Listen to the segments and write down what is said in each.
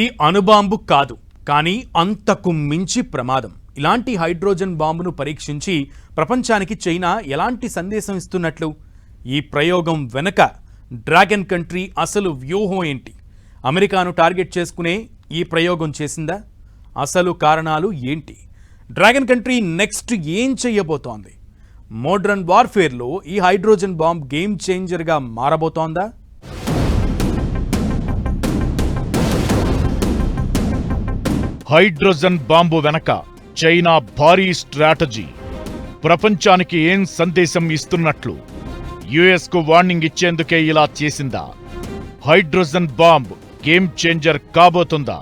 ఇది అణుబాంబు కాదు కానీ అంతకు మించి ప్రమాదం. ఇలాంటి హైడ్రోజన్ బాంబును పరీక్షించి ప్రపంచానికి చైనా ఎలాంటి సందేశం ఇస్తున్నట్లు? ఈ ప్రయోగం వెనక డ్రాగన్ కంట్రీ అసలు వ్యూహం ఏంటి? అమెరికాను టార్గెట్ చేసుకునే ఈ ప్రయోగం చేసిందా? అసలు కారణాలు ఏంటి? డ్రాగన్ కంట్రీ నెక్స్ట్ ఏం చెయ్యబోతోంది మోడ్రన్ వార్ఫేర్లో ఈ హైడ్రోజన్ బాంబ్ గేమ్ చేంజర్గా మారబోతోందా? హైడ్రోజన్ బాంబు వెనక చైనా భారీ స్ట్రాటజీ. ప్రపంచానికి ఏం సందేశం ఇస్తున్నట్లు యుఎస్కు వార్నింగ్ ఇచ్చేందుకే ఇలా చేసిందా? హైడ్రోజన్ బాంబ్ గేమ్ చేంజర్ కాబోతుందా?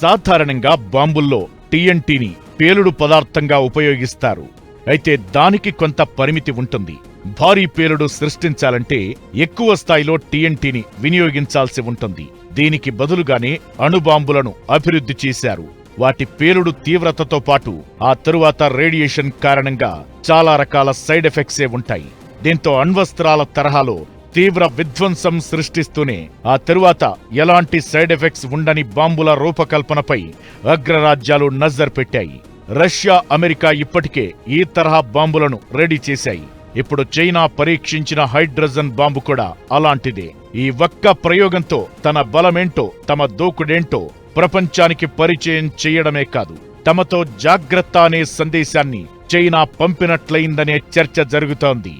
సాధారణంగా బాంబుల్లో టీఎన్టీని పేలుడు పదార్థంగా ఉపయోగిస్తారు. అయితే దానికి కొంత పరిమితి ఉంటుంది. భారీ పేలుడు సృష్టించాలంటే ఎక్కువ స్థాయిలో టీఎన్టీని వినియోగించాల్సి ఉంటుంది. దీనికి బదులుగానే అణుబాంబులను అభివృద్ధి చేశారు. వాటి పేలుడు తీవ్రతతో పాటు ఆ తరువాత రేడియేషన్ కారణంగా చాలా రకాల సైడ్ ఎఫెక్ట్సే ఉంటాయి. దీంతో అణ్వస్త్రాల తరహాలో తీవ్ర విధ్వంసం సృష్టిస్తూనే ఆ తరువాత ఎలాంటి సైడ్ ఎఫెక్ట్స్ ఉండని బాంబుల రూపకల్పనపై అగ్రరాజ్యాలు నజర్ పెట్టాయి. రష్యా అమెరికా ఇప్పటికే ఈ తరహా బాంబులను రెడీ చేశాయి. ఇప్పుడు చైనా పరీక్షించిన హైడ్రోజన్ బాంబు కూడా అలాంటిదే. ఈ ఒక్క ప్రయోగంతో తన బలమేంటో తమ దూకుడేంటో ప్రపంచానికి పరిచయం చేయడమే కాదు. తమతో జాగ్రత్త అనే సందేశాన్ని చైనా పంపినట్లయిందనే చర్చ జరుగుతోంది.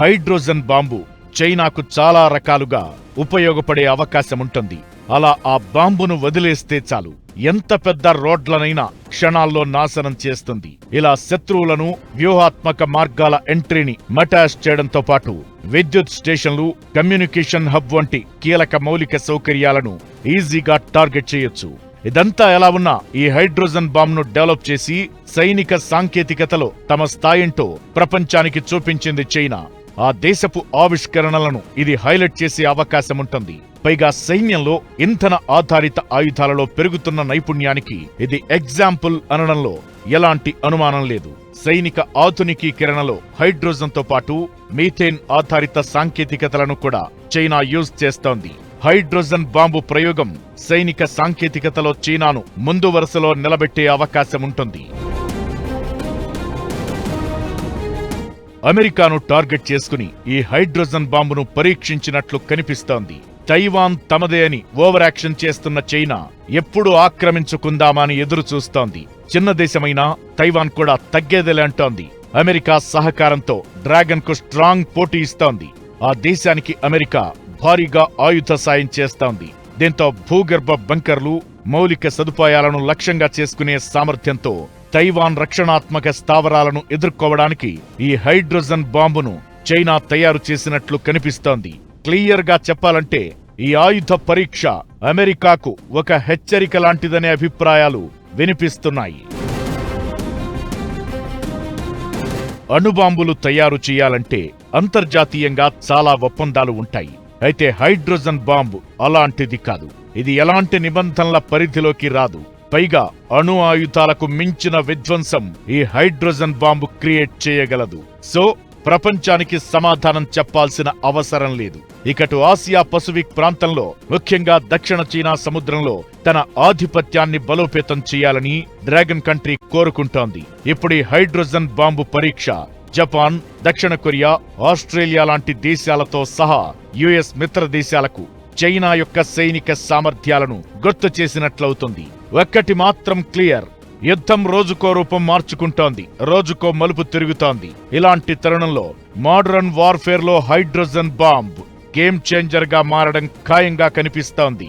హైడ్రోజన్ బాంబు చైనాకు చాలా రకాలుగా ఉపయోగపడే అవకాశం ఉంటుంది అలా ఆ బాంబును వదిలేస్తే చాలు. ఎంత పెద్ద రోడ్లనైనా క్షణాల్లో నాశనం చేస్తుంది. ఇలా శత్రువులను వ్యూహాత్మక మార్గాల ఎంట్రీని మటాష్ చేయడంతో పాటు విద్యుత్ స్టేషన్లు కమ్యూనికేషన్ హబ్ వంటి కీలక మౌలిక సౌకర్యాలను ఈజీగా టార్గెట్ చేయొచ్చు. ఇదంతా ఎలా ఉన్నా ఈ హైడ్రోజన్ బాంబ్ను డెవలప్ చేసి సైనిక సాంకేతికతలో తమ స్థాయింటో ప్రపంచానికి చూపించింది చైనా. ఆ దేశపు ఆవిష్కరణలను ఇది హైలైట్ చేసే అవకాశం ఉంటుంది పైగా సైన్యంలో ఇంధన ఆధారిత ఆయుధాలలో పెరుగుతున్న నైపుణ్యానికి ఇది ఎగ్జాంపుల్ అనడంలో ఎలాంటి అనుమానం లేదు. సైనిక ఆధునికీకరణలో హైడ్రోజన్తో పాటు మీథేన్ ఆధారిత సాంకేతికతలను కూడా చైనా యూజ్ చేస్తోంది. హైడ్రోజన్ బాంబు ప్రయోగం సైనిక సాంకేతికతలో చైనాను ముందు వరుసలో నిలబెట్టే అవకాశం ఉంటుంది. అమెరికాను టార్గెట్ చేసుకుని ఈ హైడ్రోజన్ బాంబును పరీక్షించినట్లు కనిపిస్తోంది. తైవాన్ తమదే అని ఓవర్ యాక్షన్ చేస్తున్న చైనా ఎప్పుడు ఆక్రమించుకుందామని ఎదురు చూస్తోంది చిన్న దేశమైనా తైవాన్ కూడా తగ్గేదిలే అంటోంది. అమెరికా సహకారంతో డ్రాగన్కు స్ట్రాంగ్ పోటీ ఇస్తోంది. ఆ దేశానికి అమెరికా భారీగా ఆయుధ సాయం చేస్తోంది. దీంతో భూగర్భ బంకర్లు మౌలిక సదుపాయాలను లక్ష్యంగా చేసుకునే సామర్థ్యంతో తైవాన్ రక్షణాత్మక స్థావరాలను ఎదుర్కోవడానికి ఈ హైడ్రోజన్ బాంబును చైనా తయారు చేసినట్లు కనిపిస్తోంది. క్లియర్గా చెప్పాలంటే ఈ ఆయుధ పరీక్ష అమెరికాకు ఒక హెచ్చరిక లాంటిదనే అభిప్రాయాలు వినిపిస్తున్నాయి. అణుబాంబులు తయారు చేయాలంటే అంతర్జాతీయంగా చాలా ఒప్పందాలు ఉంటాయి. అయితే హైడ్రోజన్ బాంబు అలాంటిది కాదు. ఇది ఎలాంటి నిబంధనల పరిధిలోకి రాదు. పైగా అణు ఆయుధాలకు మించిన విధ్వంసం ఈ హైడ్రోజన్ బాంబు క్రియేట్ చేయగలదు. సో ప్రపంచానికి సమాధానం చెప్పాల్సిన అవసరం లేదు. ఇకటు ఆసియా పసిఫిక్ ప్రాంతంలో ముఖ్యంగా దక్షిణ చీనా సముద్రంలో తన ఆధిపత్యాన్ని బలోపేతం చేయాలని డ్రాగన్ కంట్రీ కోరుకుంటోంది. ఇప్పుడు హైడ్రోజన్ బాంబు పరీక్ష. జపాన్ దక్షిణ కొరియా ఆస్ట్రేలియా లాంటి దేశాలతో సహా యుఎస్ మిత్ర దేశాలకు చైనా యొక్క సైనిక సామర్థ్యాలను గుర్తు చేసినట్లవుతుంది. ఒక్కటి మాత్రం క్లియర్ యుద్ధం రోజుకో రూపం మార్చుకుంటోంది రోజుకో మలుపు తిరుగుతోంది. ఇలాంటి తరుణంలో మోడర్న్ వార్ఫేర్లో హైడ్రోజన్ బాంబ్ గేమ్ చేంజర్గా మారడం ఖాయంగా కనిపిస్తోంది.